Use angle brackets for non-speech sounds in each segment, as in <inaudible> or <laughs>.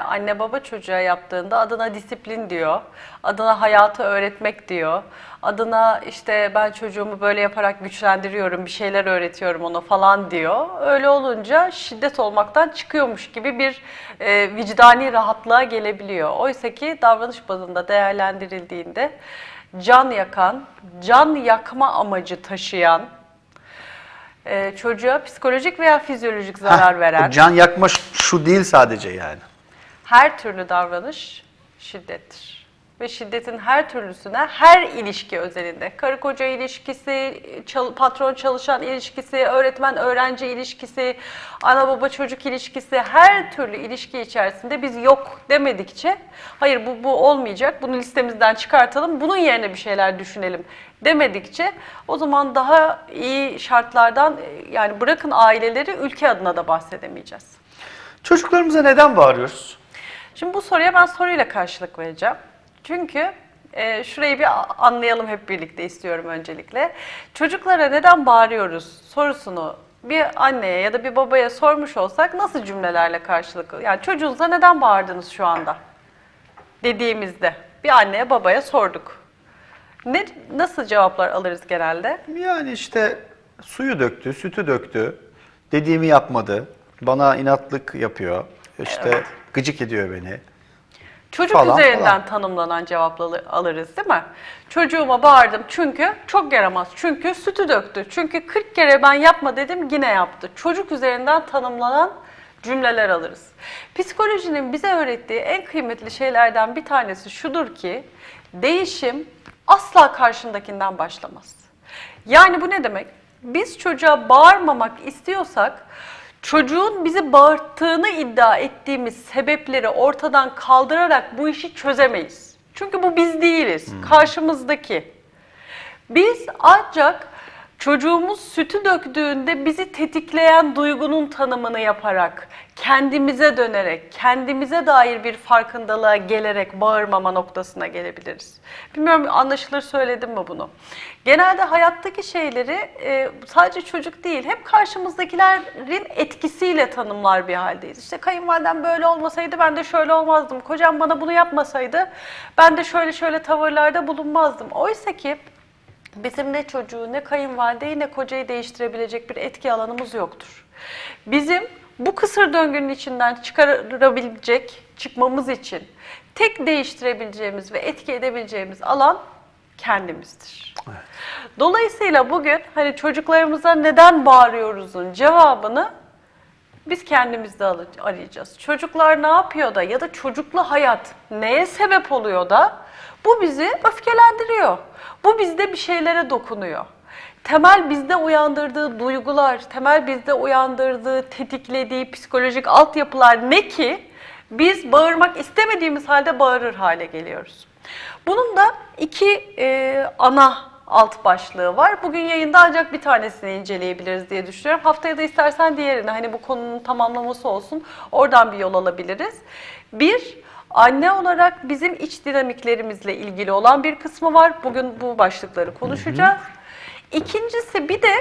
Anne baba çocuğa yaptığında adına disiplin diyor, adına hayatı öğretmek diyor, adına işte ben çocuğumu böyle yaparak güçlendiriyorum, bir şeyler öğretiyorum ona falan diyor. Öyle olunca şiddet olmaktan çıkıyormuş gibi bir e, vicdani rahatlığa gelebiliyor. Oysa ki davranış bazında değerlendirildiğinde can yakan, can yakma amacı taşıyan, e, çocuğa psikolojik veya fizyolojik zarar Heh, veren Can yakma şu değil sadece yani. Her türlü davranış şiddettir. Ve şiddetin her türlüsüne her ilişki özelinde, karı koca ilişkisi, çal- patron çalışan ilişkisi, öğretmen öğrenci ilişkisi, ana baba çocuk ilişkisi, her türlü ilişki içerisinde biz yok demedikçe, hayır bu, bu olmayacak, bunu listemizden çıkartalım, bunun yerine bir şeyler düşünelim demedikçe o zaman daha iyi şartlardan yani bırakın aileleri ülke adına da bahsedemeyeceğiz. Çocuklarımıza neden bağırıyoruz? Şimdi bu soruya ben soruyla karşılık vereceğim. Çünkü e, şurayı bir anlayalım hep birlikte istiyorum öncelikle. Çocuklara neden bağırıyoruz sorusunu bir anneye ya da bir babaya sormuş olsak nasıl cümlelerle karşılık yani çocuğunuza neden bağırdınız şu anda dediğimizde bir anneye babaya sorduk. Ne nasıl cevaplar alırız genelde? Yani işte suyu döktü, sütü döktü, dediğimi yapmadı, bana inatlık yapıyor, işte gıcık ediyor beni. Çocuk Falan üzerinden falan. tanımlanan cevapları alırız değil mi? Çocuğuma bağırdım çünkü çok yaramaz. Çünkü sütü döktü. Çünkü 40 kere ben yapma dedim yine yaptı. Çocuk üzerinden tanımlanan cümleler alırız. Psikolojinin bize öğrettiği en kıymetli şeylerden bir tanesi şudur ki değişim asla karşındakinden başlamaz. Yani bu ne demek? Biz çocuğa bağırmamak istiyorsak çocuğun bizi bağırttığını iddia ettiğimiz sebepleri ortadan kaldırarak bu işi çözemeyiz. Çünkü bu biz değiliz, karşımızdaki. Biz ancak çocuğumuz sütü döktüğünde bizi tetikleyen duygunun tanımını yaparak, kendimize dönerek, kendimize dair bir farkındalığa gelerek bağırmama noktasına gelebiliriz. Bilmiyorum anlaşılır söyledim mi bunu? Genelde hayattaki şeyleri e, sadece çocuk değil, hep karşımızdakilerin etkisiyle tanımlar bir haldeyiz. İşte kayınvalidem böyle olmasaydı ben de şöyle olmazdım. Kocam bana bunu yapmasaydı ben de şöyle şöyle tavırlarda bulunmazdım. Oysa ki Bizim ne çocuğu, ne kayınvalideyi, ne kocayı değiştirebilecek bir etki alanımız yoktur. Bizim bu kısır döngünün içinden çıkarabilecek, çıkmamız için tek değiştirebileceğimiz ve etki edebileceğimiz alan kendimizdir. Dolayısıyla bugün hani çocuklarımıza neden bağırıyoruzun cevabını biz kendimizde arayacağız. Çocuklar ne yapıyor da ya da çocuklu hayat neye sebep oluyor da bu bizi öfkelendiriyor. Bu bizde bir şeylere dokunuyor. Temel bizde uyandırdığı duygular, temel bizde uyandırdığı, tetiklediği psikolojik altyapılar ne ki biz bağırmak istemediğimiz halde bağırır hale geliyoruz. Bunun da iki e, ana alt başlığı var. Bugün yayında ancak bir tanesini inceleyebiliriz diye düşünüyorum. Haftaya da istersen diğerini hani bu konunun tamamlaması olsun. Oradan bir yol alabiliriz. Bir, anne olarak bizim iç dinamiklerimizle ilgili olan bir kısmı var. Bugün bu başlıkları konuşacağız. İkincisi bir de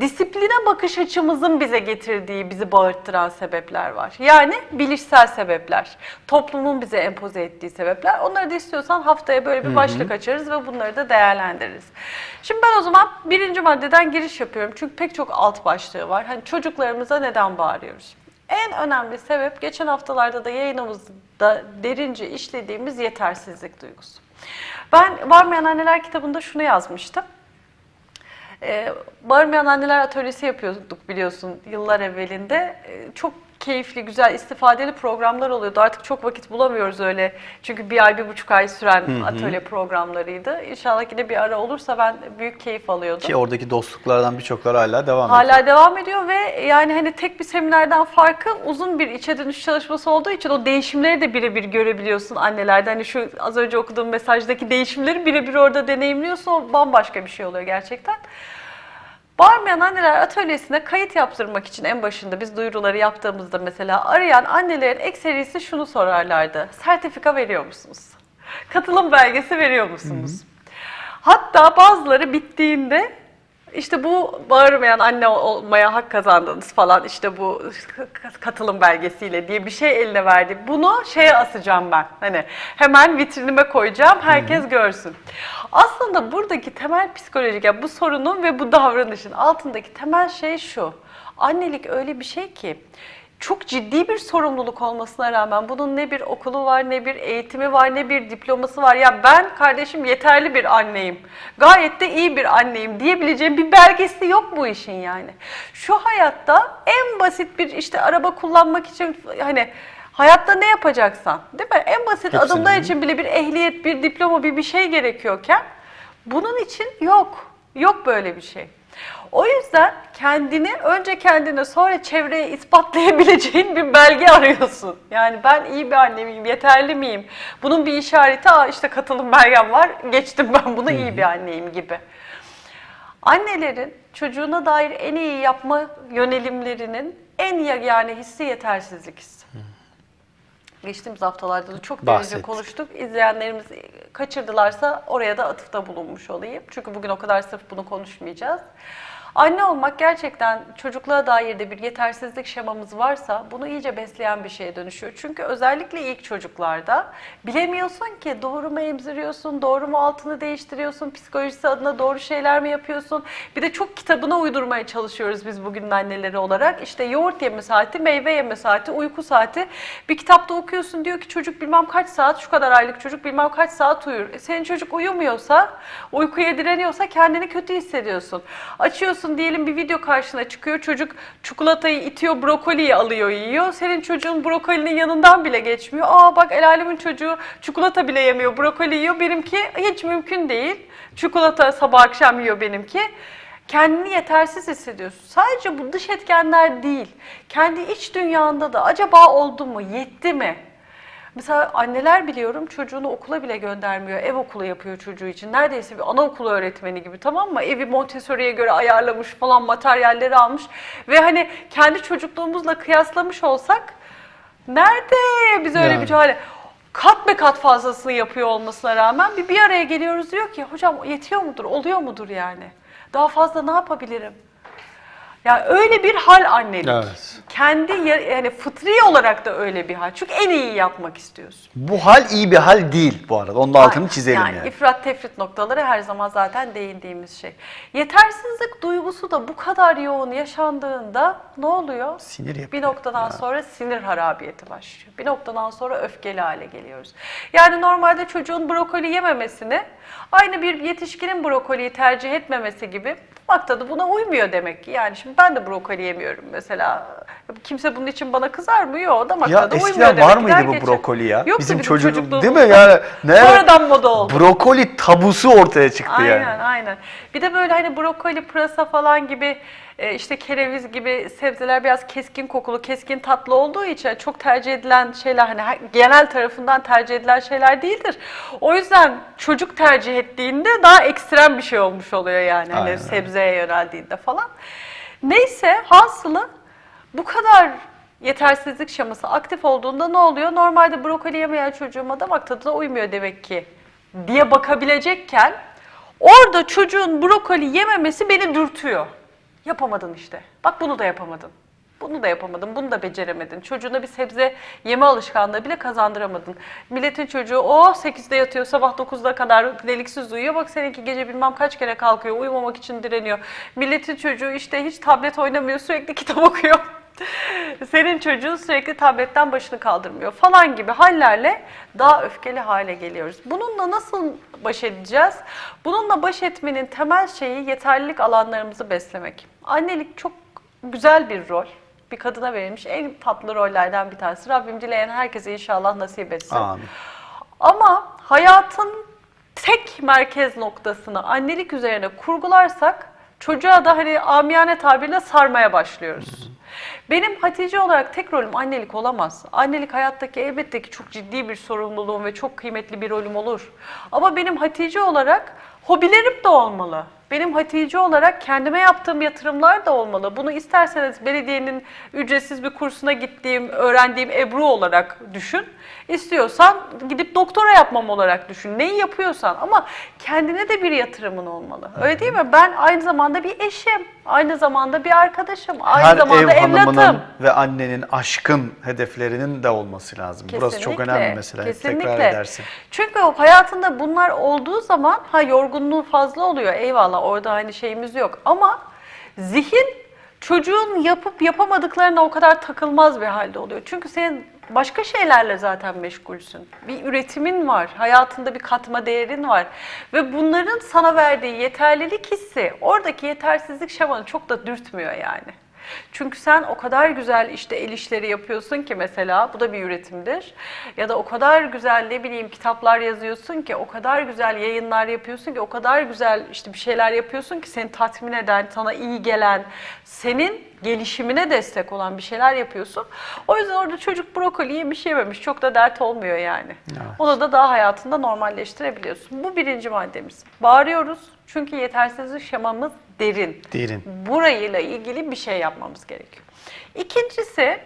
disipline bakış açımızın bize getirdiği, bizi bağırttıran sebepler var. Yani bilişsel sebepler, toplumun bize empoze ettiği sebepler. Onları da istiyorsan haftaya böyle bir başlık açarız ve bunları da değerlendiririz. Şimdi ben o zaman birinci maddeden giriş yapıyorum. Çünkü pek çok alt başlığı var. Hani çocuklarımıza neden bağırıyoruz? En önemli sebep geçen haftalarda da yayınımızda derince işlediğimiz yetersizlik duygusu. Ben Varmayan Anneler kitabında şunu yazmıştım. Ee, Bağırmayan Anneler Atölyesi yapıyorduk biliyorsun yıllar evvelinde. Ee, çok keyifli, güzel, istifadeli programlar oluyordu. Artık çok vakit bulamıyoruz öyle. Çünkü bir ay, bir buçuk ay süren atölye programlarıydı. İnşallah yine bir ara olursa ben büyük keyif alıyordum. Ki oradaki dostluklardan birçokları hala devam ediyor. Hala devam ediyor ve yani hani tek bir seminerden farkı uzun bir içe dönüş çalışması olduğu için o değişimleri de birebir görebiliyorsun annelerde. Hani şu az önce okuduğum mesajdaki değişimleri birebir orada deneyimliyorsun. O bambaşka bir şey oluyor gerçekten. Bağırmayan Anneler Atölyesi'ne kayıt yaptırmak için en başında biz duyuruları yaptığımızda mesela arayan annelerin ekserisi şunu sorarlardı. Sertifika veriyor musunuz? Katılım belgesi veriyor musunuz? Hatta bazıları bittiğinde İşte bu bağırmayan anne olmaya hak kazandınız falan işte bu katılım belgesiyle diye bir şey eline verdi. Bunu şeye asacağım ben. Hani hemen vitrinime koyacağım herkes görsün. Aslında buradaki temel psikolojik yani bu sorunun ve bu davranışın altındaki temel şey şu. Annelik öyle bir şey ki çok ciddi bir sorumluluk olmasına rağmen bunun ne bir okulu var, ne bir eğitimi var, ne bir diploması var. Ya ben kardeşim yeterli bir anneyim, gayet de iyi bir anneyim diyebileceğim bir belgesi yok bu işin yani. Şu hayatta en basit bir işte araba kullanmak için hani hayatta ne yapacaksan değil mi? En basit Hepsinin. adımlar için bile bir ehliyet, bir diploma, bir bir şey gerekiyorken bunun için yok. Yok böyle bir şey. O yüzden kendini önce kendine sonra çevreye ispatlayabileceğin bir belge arıyorsun. Yani ben iyi bir anne miyim, yeterli miyim? Bunun bir işareti, Aa işte katılım belgem var, geçtim ben bunu iyi bir anneyim gibi. Annelerin çocuğuna dair en iyi yapma yönelimlerinin en yani hissi yetersizlik hissi. Geçtiğimiz haftalarda da çok derece konuştuk. İzleyenlerimiz kaçırdılarsa oraya da atıfta bulunmuş olayım. Çünkü bugün o kadar sırf bunu konuşmayacağız. Anne olmak gerçekten çocukluğa dair de bir yetersizlik şemamız varsa bunu iyice besleyen bir şeye dönüşüyor. Çünkü özellikle ilk çocuklarda bilemiyorsun ki doğru mu emziriyorsun, doğru mu altını değiştiriyorsun, psikolojisi adına doğru şeyler mi yapıyorsun? Bir de çok kitabına uydurmaya çalışıyoruz biz bugünün anneleri olarak. İşte yoğurt yeme saati, meyve yeme saati, uyku saati. Bir kitapta okuyorsun diyor ki çocuk bilmem kaç saat, şu kadar aylık çocuk bilmem kaç saat uyur. E senin çocuk uyumuyorsa, uykuya direniyorsa kendini kötü hissediyorsun. Açıyorsun diyelim bir video karşına çıkıyor. Çocuk çikolatayı itiyor, brokoliyi alıyor, yiyor. Senin çocuğun brokolinin yanından bile geçmiyor. Aa bak el alemin çocuğu çikolata bile yemiyor, brokoli yiyor. Benimki hiç mümkün değil. Çikolata sabah akşam yiyor benimki. Kendini yetersiz hissediyorsun. Sadece bu dış etkenler değil. Kendi iç dünyanda da acaba oldu mu, yetti mi? Mesela anneler biliyorum çocuğunu okula bile göndermiyor. Ev okulu yapıyor çocuğu için. Neredeyse bir anaokulu öğretmeni gibi tamam mı? Evi Montessori'ye göre ayarlamış falan materyalleri almış. Ve hani kendi çocukluğumuzla kıyaslamış olsak nerede biz öyle Yani. bir hale kat be kat fazlasını yapıyor olmasına rağmen bir bir araya geliyoruz diyor ki hocam yetiyor mudur, oluyor mudur yani? Daha fazla ne yapabilirim? Ya öyle bir hal annelik. Evet. Kendi ya- yani fıtri olarak da öyle bir hal. Çünkü en iyi yapmak istiyorsun. Bu hal iyi bir hal değil bu arada. Onun da altını çizelim yani. Yani ifrat tefrit noktaları her zaman zaten değindiğimiz şey. Yetersizlik duygusu da bu kadar yoğun yaşandığında ne oluyor? Sinir yapıyor. Bir noktadan sonra sinir harabiyeti başlıyor. Bir noktadan sonra öfkeli hale geliyoruz. Yani normalde çocuğun brokoli yememesini aynı bir yetişkinin brokoliyi tercih etmemesi gibi bakta da buna uymuyor demek ki. Yani şimdi ben de brokoli yemiyorum mesela. Kimse bunun için bana kızar mı? Yok damak Ya tadı uymuyor eskiden demek var ki. mıydı bu brokoli ya? Yoktu bizim bizim çocuk çocukluğumuzda. değil mi yani? Ne? Sonradan moda oldu. Brokoli tabusu ortaya çıktı Aynen yani. aynen. Bir de böyle hani brokoli, pırasa falan gibi e, işte kereviz gibi sebzeler biraz keskin kokulu, keskin tatlı olduğu için çok tercih edilen şeyler hani genel tarafından tercih edilen şeyler değildir. O yüzden çocuk tercih ettiğinde daha ekstrem bir şey olmuş oluyor yani hani Aynen. sebzeye yöneldiğinde falan. Neyse hasılı bu kadar yetersizlik şeması aktif olduğunda ne oluyor? Normalde brokoli yemeyen çocuğuma damak tadına uymuyor demek ki diye bakabilecekken orada çocuğun brokoli yememesi beni dürtüyor. Yapamadın işte. Bak bunu da yapamadın. Bunu da yapamadın, bunu da beceremedin. Çocuğuna bir sebze yeme alışkanlığı bile kazandıramadın. Milletin çocuğu o 8'de yatıyor, sabah 9'da kadar deliksiz uyuyor. Bak seninki gece bilmem kaç kere kalkıyor, uyumamak için direniyor. Milletin çocuğu işte hiç tablet oynamıyor, sürekli kitap okuyor. <laughs> Senin çocuğun sürekli tabletten başını kaldırmıyor falan gibi hallerle daha öfkeli hale geliyoruz. Bununla nasıl baş edeceğiz? Bununla baş etmenin temel şeyi yeterlilik alanlarımızı beslemek. Annelik çok güzel bir rol. Bir kadına verilmiş en tatlı rollerden bir tanesi. Rabbim dileyen herkese inşallah nasip etsin. Amin. Ama hayatın tek merkez noktasını annelik üzerine kurgularsak çocuğa da hani amiyane tabirle sarmaya başlıyoruz. Benim Hatice olarak tek rolüm annelik olamaz. Annelik hayattaki elbette ki çok ciddi bir sorumluluğum ve çok kıymetli bir rolüm olur. Ama benim Hatice olarak hobilerim de olmalı. Benim Hatice olarak kendime yaptığım yatırımlar da olmalı. Bunu isterseniz belediyenin ücretsiz bir kursuna gittiğim, öğrendiğim Ebru olarak düşün. İstiyorsan gidip doktora yapmam olarak düşün. Neyi yapıyorsan ama kendine de bir yatırımın olmalı. Öyle değil mi? Ben aynı zamanda bir eşim, aynı zamanda bir arkadaşım, aynı Her zamanda ev hanımının evlatım. ve annenin aşkın hedeflerinin de olması lazım. Burası çok Kesinlikle, önemli mesela. Tekrar kesinlikle. edersin. Çünkü o hayatında bunlar olduğu zaman ha yorgunluğu fazla oluyor. Eyvallah orada hani şeyimiz yok. Ama zihin çocuğun yapıp yapamadıklarına o kadar takılmaz bir halde oluyor. Çünkü senin başka şeylerle zaten meşgulsün. Bir üretimin var, hayatında bir katma değerin var. Ve bunların sana verdiği yeterlilik hissi oradaki yetersizlik şamanı çok da dürtmüyor yani. Çünkü sen o kadar güzel işte el işleri yapıyorsun ki mesela bu da bir üretimdir. Ya da o kadar güzel ne bileyim kitaplar yazıyorsun ki o kadar güzel yayınlar yapıyorsun ki o kadar güzel işte bir şeyler yapıyorsun ki seni tatmin eden, sana iyi gelen, senin gelişimine destek olan bir şeyler yapıyorsun. O yüzden orada çocuk brokoli yemiş yememiş çok da dert olmuyor yani. Onu da daha hayatında normalleştirebiliyorsun. Bu birinci maddemiz. Bağırıyoruz çünkü yetersizlik şemamız derin Derin. burayla ilgili bir şey yapmamız gerekiyor. İkincisi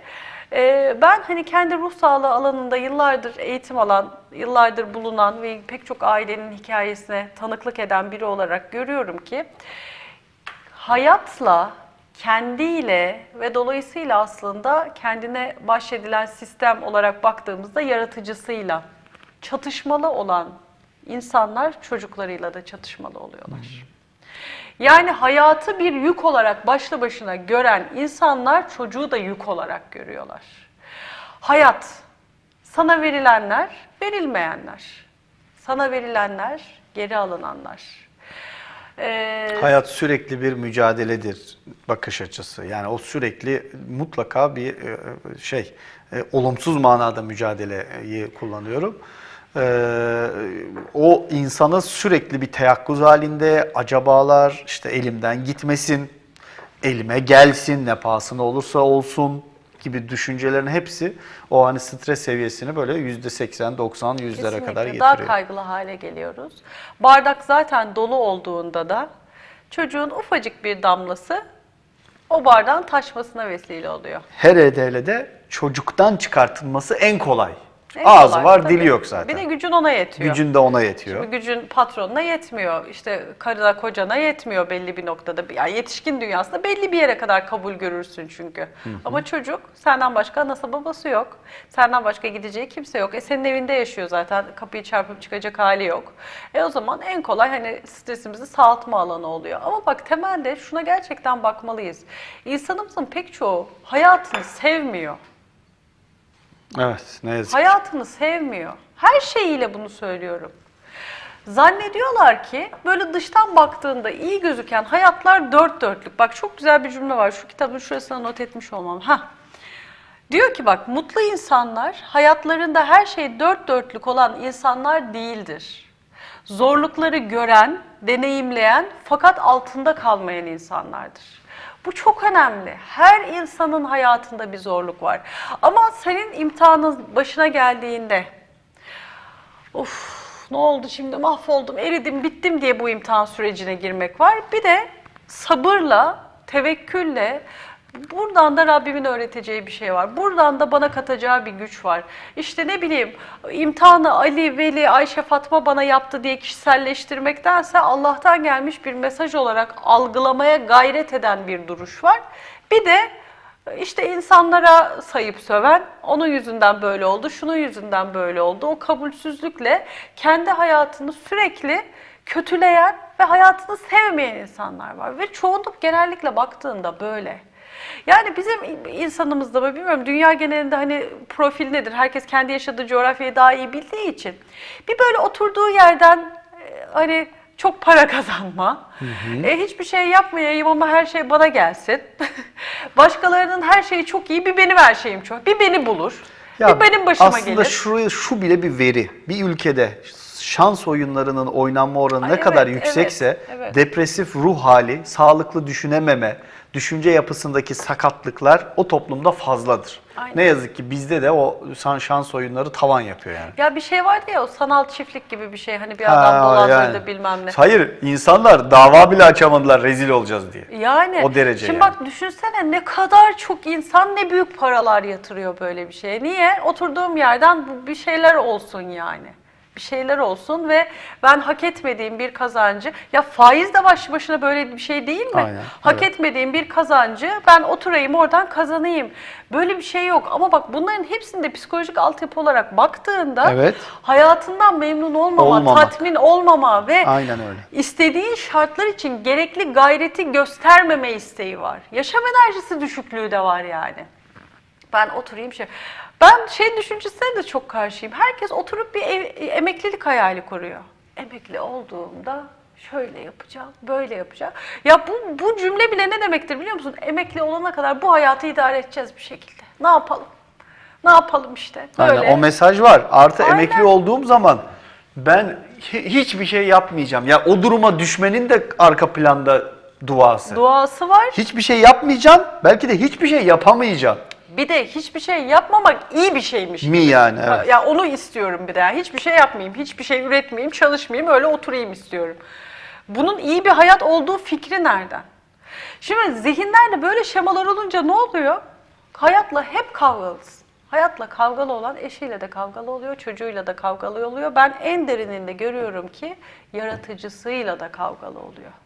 e, ben hani kendi ruh sağlığı alanında yıllardır eğitim alan, yıllardır bulunan ve pek çok ailenin hikayesine tanıklık eden biri olarak görüyorum ki hayatla, kendiyle ve dolayısıyla aslında kendine bahşedilen sistem olarak baktığımızda yaratıcısıyla çatışmalı olan insanlar çocuklarıyla da çatışmalı oluyorlar. Yani hayatı bir yük olarak başlı başına gören insanlar çocuğu da yük olarak görüyorlar. Hayat, sana verilenler, verilmeyenler. Sana verilenler, geri alınanlar. Ee, Hayat sürekli bir mücadeledir bakış açısı. Yani o sürekli mutlaka bir e, şey e, olumsuz manada mücadeleyi kullanıyorum. Ee, o insanı sürekli bir teyakkuz halinde acabalar işte elimden gitmesin, elime gelsin ne pahasına olursa olsun gibi düşüncelerin hepsi o hani stres seviyesini böyle yüzde 80, 90, yüzlere kadar getiriyor. Daha kaygılı hale geliyoruz. Bardak zaten dolu olduğunda da çocuğun ufacık bir damlası o bardağın taşmasına vesile oluyor. Her hele de çocuktan çıkartılması en kolay. En Ağzı kolay, var, tabii. dili yok zaten. Bir de gücün ona yetiyor. Gücün de ona yetiyor. Şimdi gücün patronuna yetmiyor. İşte karına kocana yetmiyor belli bir noktada. Yani yetişkin dünyasında belli bir yere kadar kabul görürsün çünkü. Ama çocuk senden başka anası babası yok. Senden başka gideceği kimse yok. E senin evinde yaşıyor zaten. Kapıyı çarpıp çıkacak hali yok. E o zaman en kolay hani stresimizi sağaltma alanı oluyor. Ama bak temelde şuna gerçekten bakmalıyız. İnsanımızın pek çoğu hayatını sevmiyor. Evet, ne yazık. Hayatını sevmiyor. Her şeyiyle bunu söylüyorum. Zannediyorlar ki böyle dıştan baktığında iyi gözüken hayatlar dört dörtlük. Bak çok güzel bir cümle var. Şu kitabın şurasına not etmiş olmam. Ha. Diyor ki bak mutlu insanlar hayatlarında her şey dört dörtlük olan insanlar değildir. Zorlukları gören, deneyimleyen fakat altında kalmayan insanlardır. Bu çok önemli. Her insanın hayatında bir zorluk var. Ama senin imtihanın başına geldiğinde of ne oldu şimdi mahvoldum, eridim, bittim diye bu imtihan sürecine girmek var. Bir de sabırla, tevekkülle buradan da Rabbimin öğreteceği bir şey var. Buradan da bana katacağı bir güç var. İşte ne bileyim imtihanı Ali, Veli, Ayşe, Fatma bana yaptı diye kişiselleştirmektense Allah'tan gelmiş bir mesaj olarak algılamaya gayret eden bir duruş var. Bir de işte insanlara sayıp söven, onun yüzünden böyle oldu, şunun yüzünden böyle oldu. O kabulsüzlükle kendi hayatını sürekli kötüleyen ve hayatını sevmeyen insanlar var. Ve çoğunluk genellikle baktığında böyle. Yani bizim insanımızda böyle bilmiyorum dünya genelinde hani profil nedir? Herkes kendi yaşadığı coğrafyayı daha iyi bildiği için. Bir böyle oturduğu yerden e, hani çok para <laughs> kazanma. E, hiçbir şey yapmayayım ama her şey bana gelsin. <laughs> Başkalarının her şeyi çok iyi, bir benim her şeyim çok. Bir beni bulur. bir benim başıma aslında gelir. şuraya şu bile bir veri. Bir ülkede şans oyunlarının oynanma oranı Ay ne kadar evet, yüksekse evet, evet. depresif ruh hali, sağlıklı düşünememe, düşünce yapısındaki sakatlıklar o toplumda fazladır. Aynen. Ne yazık ki bizde de o şans oyunları tavan yapıyor yani. Ya bir şey vardı ya o sanal çiftlik gibi bir şey hani bir Ha, adam dolandırdı yani. bilmem ne. Hayır, insanlar dava bile açamadılar rezil olacağız diye. Yani O derece Şimdi yani. bak düşünsene ne kadar çok insan ne büyük paralar yatırıyor böyle bir şeye. Niye? Oturduğum yerden bir şeyler olsun yani. Bir şeyler olsun ve ben hak etmediğim bir kazancı ya faiz de başlı başına böyle bir şey değil mi? Aynen, hak evet. etmediğim bir kazancı ben oturayım oradan kazanayım. Böyle bir şey yok ama bak bunların hepsinde psikolojik altyapı olarak baktığında Evet. hayatından memnun olmama, Olmamak. tatmin olmama ve Aynen öyle. İstediğin şartlar için gerekli gayreti göstermeme isteği var. Yaşam enerjisi düşüklüğü de var yani. Ben oturayım şey. Ben şey düşüncesine de çok karşıyım. Herkes oturup bir ev- emeklilik hayali kuruyor. Emekli olduğumda şöyle yapacağım, böyle yapacağım. Ya bu, bu cümle bile ne demektir biliyor musun? Emekli olana kadar bu hayatı idare edeceğiz bir şekilde. Ne yapalım? Ne yapalım işte? Böyle. Aynen, o mesaj var. Artı Aynen. emekli olduğum zaman ben hi- hiçbir şey yapmayacağım. Ya o duruma düşmenin de arka planda duası. Duası var. hiçbir şey yapmayacaksın, belki de hiçbir şey yapamayacaksın. Bir de hiçbir şey yapmamak iyi bir şeymiş. Mi yani evet. Ya onu istiyorum bir de. Yani hiçbir şey yapmayayım, hiçbir şey üretmeyeyim, çalışmayayım, öyle oturayım istiyorum. Bunun iyi bir hayat olduğu fikri nereden? Şimdi zihinlerde böyle şemalar olunca ne oluyor? Hayatla hep kavgalısın. Hayatla kavgalı olan eşiyle de kavgalı oluyor, çocuğuyla da kavgalı oluyor. Ben en derininde görüyorum ki yaratıcısıyla da kavgalı oluyor.